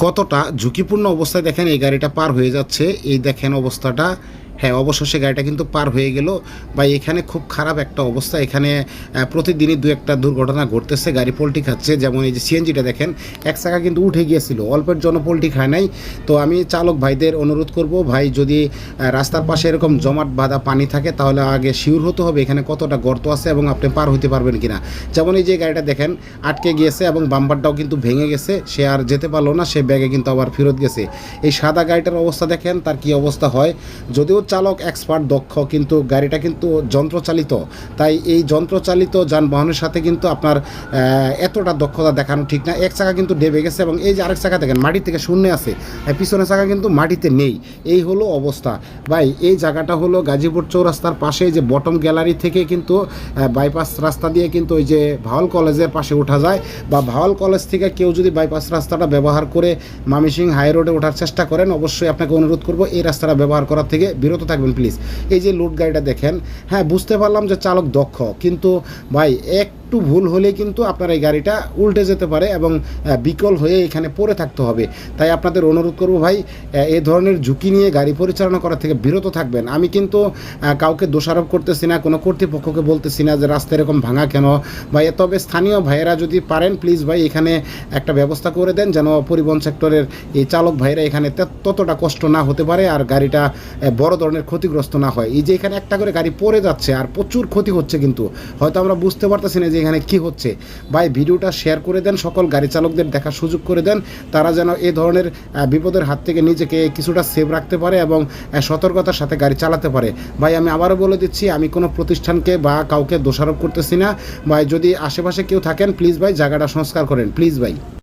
কতটা ঝুঁকিপূর্ণ অবস্থায় দেখেন এই গাড়িটা পার হয়ে যাচ্ছে এই দেখেন অবস্থাটা। হ্যাঁ অবশেষে গাড়িটা কিন্তু পার হয়ে গেল। বা এখানে খুব খারাপ একটা অবস্থা। এখানে প্রতিদিনই দু একটা দুর্ঘটনা ঘটতেছে, গাড়ি পোল্টি খাচ্ছে। যেমন এই যে সিএনজিটা দেখেন, এক চাকা কিন্তু উঠে গিয়েছিল, অল্পের জন্য পোল্টি খায় নাই। তো আমি চালক ভাইদের অনুরোধ করব, ভাই, যদি রাস্তার পাশে এরকম জমাট বাঁধা পানি থাকে, তাহলে আগে শিওর হতে হবে, এখানে কতটা গর্ত আছে এবং আপনি পার হইতে পারবেন কিনা। যেমন এই যে গাড়িটা দেখেন, আটকে গিয়েছে এবং বাম্পারটাও কিন্তু ভেঙে গেছে, সে আর যেতে পারল না, সে ব্যাগে কিন্তু আবার ফেরত গেছে। এই সাদা গাড়িটার অবস্থা দেখেন, তার কি অবস্থা হয়? যদিও চালক এক্সপার্ট দক্ষ, কিন্তু গাড়িটা কিন্তু যন্ত্রচালিত। তাই এই যন্ত্রচালিত যানবাহনের সাথে কিন্তু আপনার এতটা দক্ষতা দেখানো ঠিক না। এক চাকা কিন্তু ডেবে গেছে এবং এই যে আরেক চাকা দেখেন, মাটি থেকে শূন্য আছে। পিছনের চাকা কিন্তু মাটিতে নেই। এই হলো অবস্থা। ভাই, এই জায়গাটা হলো গাজীপুর চৌরাস্তার পাশে যে বটম গ্যালারি থেকে কিন্তু বাইপাস রাস্তা দিয়ে কিন্তু ওই যে ভাওয়াল কলেজের পাশে ওঠা যায় বা ভাওয়াল কলেজ থেকে কেউ যদি বাইপাস রাস্তাটা ব্যবহার করে মামিসিং হাই রোডে ওঠার চেষ্টা করেন, অবশ্যই আপনাকে অনুরোধ করব এই রাস্তাটা ব্যবহার করার থেকে বিরত থাকবেন প্লিজ এই যে লোড গাড়িটা দেখেন হ্যাঁ বুঝতে পারলাম যে চালক দক্ষ, কিন্তু ভাই একটু ভুল হলে কিন্তু আপনার এই গাড়িটা উল্টে যেতে পারে এবং বিকল হয়ে এখানে পড়ে থাকতে হবে। তাই আপনাদের অনুরোধ করব ভাই এ ধরনের ঝুঁকি নিয়ে গাড়ি পরিচালনা করা থেকে বিরত থাকবেন। আমি কিন্তু কাউকে দোষারোপ করতেছি না, কোনো কর্তৃপক্ষকে বলতেছি না যে রাস্তা এরকম ভাঙা কেন? বা এ তবে স্থানীয় ভাইয়েরা যদি পারেন প্লিজ ভাই, এখানে একটা ব্যবস্থা করে দেন যেন পরিবহন সেক্টরের এই চালক ভাইরা এখানে ততটা কষ্ট না হতে পারে আর গাড়িটা বড় ধরনের ক্ষতিগ্রস্ত না হয়। এই যে এখানে একটা করে গাড়ি পড়ে যাচ্ছে আর প্রচুর ক্ষতি হচ্ছে কিন্তু। হয়তো আমরা বুঝতে পারতেছি না যে এখানে কি হচ্ছে? ভাই, ভিডিওটা শেয়ার করে দেন, সকল গাড়ি চালকদের দেখার সুযোগ করে দেন। তারা যেন এ ধরনের বিপদের হাত থেকে নিজেকে কিছুটা সেভ রাখতে পারে এবং সতর্কতার সাথে গাড়ি চালাতে পারে। ভাই, আমি আবারও বলে দিচ্ছি, আমি কোনো প্রতিষ্ঠানকে বা কাউকে দোষারোপ করতেছি না। ভাই, যদি আশেপাশে কেউ থাকেন প্লিজ ভাই, জায়গাটা সংস্কার করেন। প্লিজ ভাই।